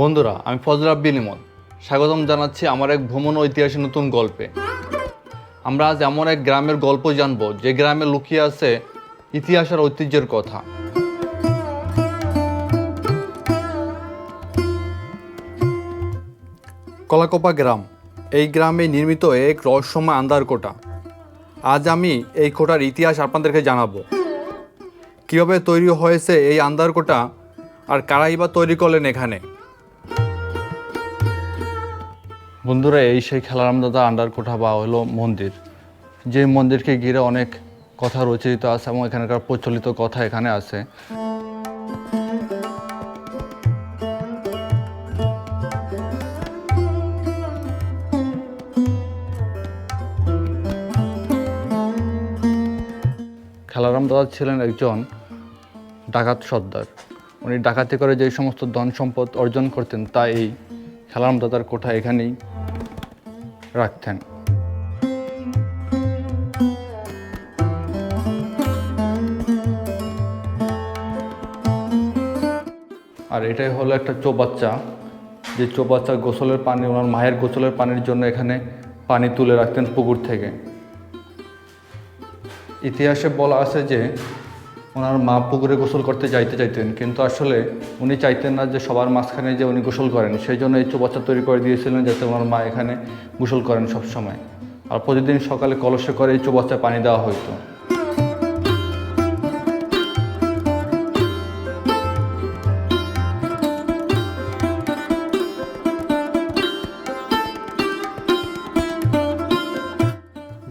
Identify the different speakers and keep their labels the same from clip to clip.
Speaker 1: বন্ধুরা, আমি ফজল আব্বিল স্বাগতম জানাচ্ছি আমার এক ভ্রমণ ঐতিহাসিক নতুন গল্পে। আমরা আজ এমন এক গ্রামের গল্প জানব, যে গ্রামে লুকিয়ে আছে ইতিহাস আর ঐতিহ্যের কথা। কলাকোপা গ্রাম, এই গ্রামে নির্মিত এক রহস্যময় আন্দার কোটা আজ আমি এই কোটার ইতিহাস আপনাদেরকে জানাব। কীভাবে তৈরি হয়েছে এই আন্দার কোটা আর কারাই বা তৈরি করলেন এখানে? বন্ধুরা, এই সেই খেলারামদাদা আন্ডার কোঠা বা হলো মন্দির, যে মন্দিরকে ঘিরে অনেক কথা রচিত আছে এবং এখানকার প্রচলিত কথা এখানে আছে। খেলারাম দাদা ছিলেন একজন ডাকাত সর্দার। উনি ডাকাতি করে যে সমস্ত ধন সম্পদ অর্জন করতেন, তা এই খেলারাম দাদার কোঠা এখানেই রাখতেন। আর এটাই হলো একটা চৌবাচ্চা। যে চৌবাচ্চা গোসলের পানি, ওনার মায়ের গোসলের পানির জন্য এখানে পানি তুলে রাখতেন পুকুর থেকে। ইতিহাসে বলা আছে যে ওনার মা পুকুরে গোসল করতে যাইতে চাইতেন কিন্তু আসলে উনি চাইতেন না যে সবার মাঝখানে যে উনি গোসল করেন। সেই জন্য এই চৌবাচ্চা তৈরি করে দিয়েছিলেন যাতে ওনার মা এখানে গোসল করেন সব সময় আর প্রতিদিন সকালে কলসে করে এই চৌবাচ্চায় পানি দেওয়া হতো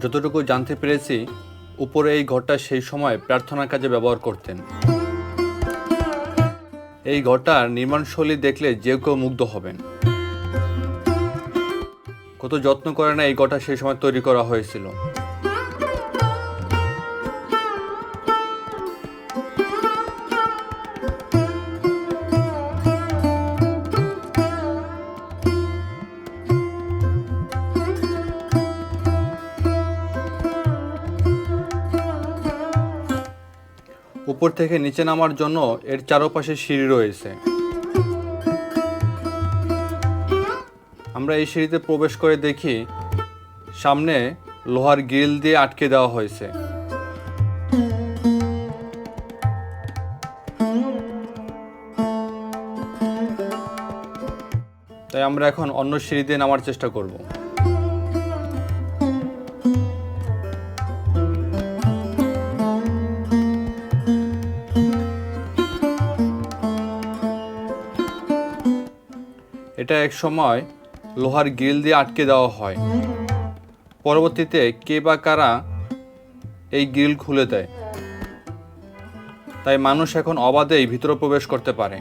Speaker 1: যতটুকু জানতে পেরেছি উপরে এই ঘরটা সেই সময় প্রার্থনার কাজে ব্যবহার করতেন। এই ঘরটার নির্মাণশৈলী দেখলে যে কেউ মুগ্ধ হবেন। কত যত্ন করে না এই ঘরটা সেই সময় তৈরি করা হয়েছিল। উপর থেকে নিচে নামার জন্য এর চারপাশে সিঁড়ি রয়েছে। আমরা এই সিঁড়িতে প্রবেশ করে দেখি সামনে লোহার গ্রিল দিয়ে আটকে দেওয়া হয়েছে। তাই আমরা এখন অন্য সিঁড়ি দিয়ে নামার চেষ্টা করব। এটা এক সময় লোহার গ্রিল দিয়ে আটকে দেওয়া হয়। পরবর্তীতে কে বা কারা এই গ্রিল খুলে দেয়। তাই মানুষ এখন অবাধেই ভিতরে প্রবেশ করতে পারে।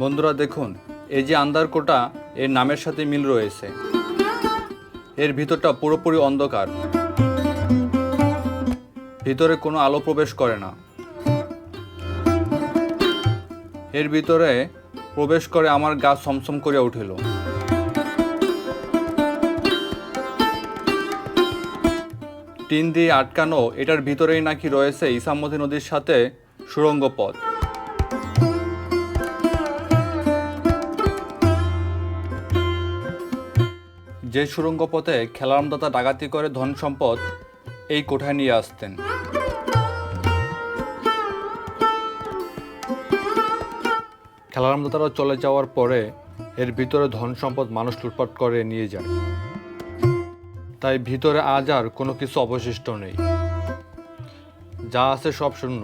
Speaker 1: বন্ধুরা দেখুন এই যে আন্দারকোটা এর নামের সাথে মিল রয়েছে। এর ভিতরটা পুরোপুরি অন্ধকার। ভিতরে কোনো আলো প্রবেশ করে না। এর ভিতরে প্রবেশ করে আমার গা সমসম করে উঠিল। টিন দিয়ে আটকানো, এটার ভিতরেই নাকি রয়েছে ইসামতি নদীর সাথে সুড়ঙ্গ পথ যে সুড়ঙ্গ পথে খেলারামদাতা ডাকাতি করে ধন সম্পদ, এই কোঠায় নিয়ে আসতেন। খেলারামদাতারা চলে যাওয়ার পরে এর ভিতরে ধন সম্পদ মানুষ লুটপাট করে নিয়ে যায়। তাই ভিতরে আজ আর কোনো কিছু অবশিষ্ট নেই। যা আছে সব শূন্য।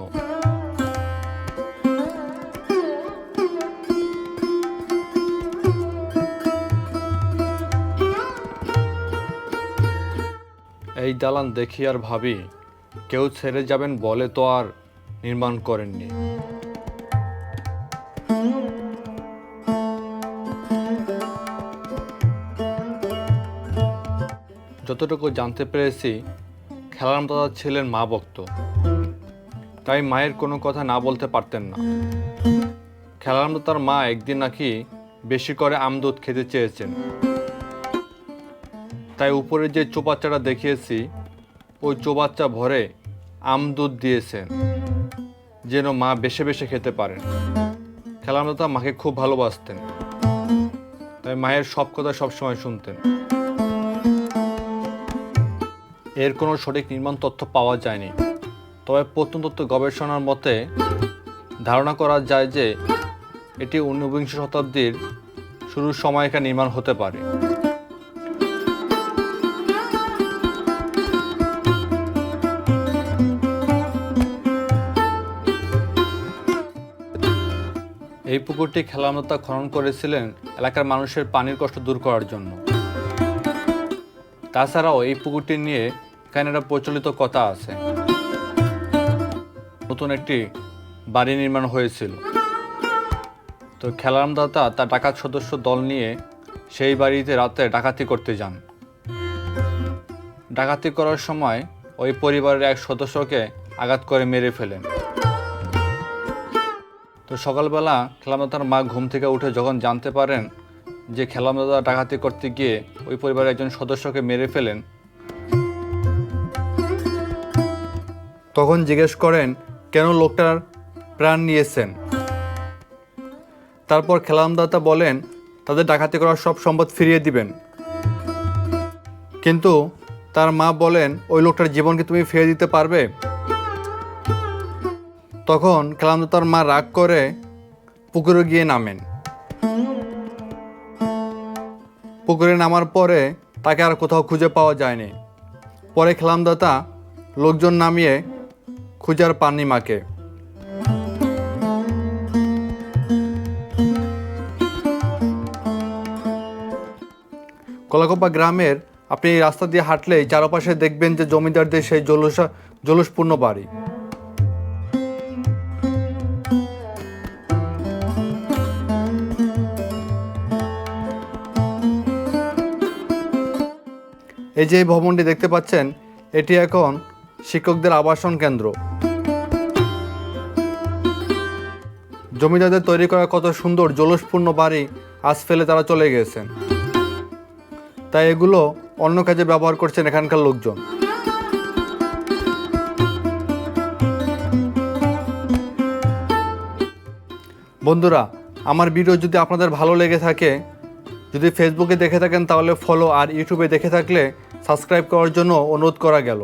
Speaker 1: এই দালান দেখি আর ভাবি, কেউ ছেড়ে যাবেন বলে তো আর নির্মাণ করেননি। যতটুকু জানতে পেরেছি খেলারাম দাদা ছিলেন মা ভক্ত। তাই মায়ের কোনো কথা না বলতে পারতেন না। খেলারাম দাদার মা একদিন নাকি বেশি করে আমদুধ খেতে চেয়েছেন। তাই উপরে যে চোবাচ্চাটা দেখিয়েছি, ওই চোবাচ্চা ভরে আমদুধ দিয়েছেন, যেন মা বেশে বেশে খেতে পারেন। খেলামদাতা মাকে খুব ভালোবাসতেন। তাই মায়ের সব কথা সবসময় শুনতেন। এর কোনো সঠিক নির্মাণ তথ্য পাওয়া যায়নি। তবে প্রত্নতত্ত্ব গবেষণার মতে, ধারণা করা যায় যে, এটি ঊনবিংশ শতাব্দীর শুরুর সময়কার নির্মাণ হতে পারে। এই পুকুরটি খেলামতা খনন করেছিলেন এলাকার মানুষের পানির কষ্ট দূর করার জন্য। তাছাড়াও এই পুকুরটি নিয়ে এখানে একটা প্রচলিত কথা আছে। নতুন একটি বাড়ি নির্মাণ হয়েছিল। তো খেলামদাতা তার ডাকাত সদস্য দল নিয়ে সেই বাড়িতে রাতে ডাকাতি করতে যান। ডাকাতি করার সময় ওই পরিবারের এক সদস্যকে আঘাত করে মেরে ফেলেন। তো সকালবেলা খেলামদাতার মা ঘুম থেকে উঠে যখন জানতে পারেন যে খেলামদাদা ডাকাতি করতে গিয়ে ওই পরিবারের একজন সদস্যকে মেরে ফেলেন, তখন জিজ্ঞেস করেন, কেন লোকটার প্রাণ নিয়েছেন? তারপর খেলামদাতা বলেন, তাদের ডাকাতি করার সব সম্পদ ফিরিয়ে দিবেন। কিন্তু তার মা বলেন, ওই লোকটার জীবনকে তুমি ফিরিয়ে দিতে পারবে? তখন খেলামদাতার মা রাগ করে পুকুরে গিয়ে নামেন। পুকুরে নামার পরে তাকে আর কোথাও খুঁজে পাওয়া যায়নি। পরে খেলামদাতা লোকজন নামিয়ে খুঁজার পাননি মাকে কলাকোপা গ্রামের আপনি রাস্তা দিয়ে হাঁটলেই চারপাশে দেখবেন যে জমিদারদের সেই জলসা জলসপূর্ণ বাড়ি। এই যে এই ভবনটি দেখতে পাচ্ছেন, এটি এখন শিক্ষকদের আবাসন কেন্দ্র। জমিদারদের তৈরি করা কত সুন্দর জলসপূর্ণ বাড়ি আজ ফেলে তারা চলে গেছেন তাই এগুলো অন্য কাজে ব্যবহার করছেন এখানকার লোকজন। বন্ধুরা, আমার ভিডিও যদি আপনাদের ভালো লেগে থাকে যদি ফেসবুকে দেখে থাকেন, তাহলে ফলো আর ইউটিউবে দেখে থাকলে সাবস্ক্রাইব করার জন্য অনুরোধ করা গেল।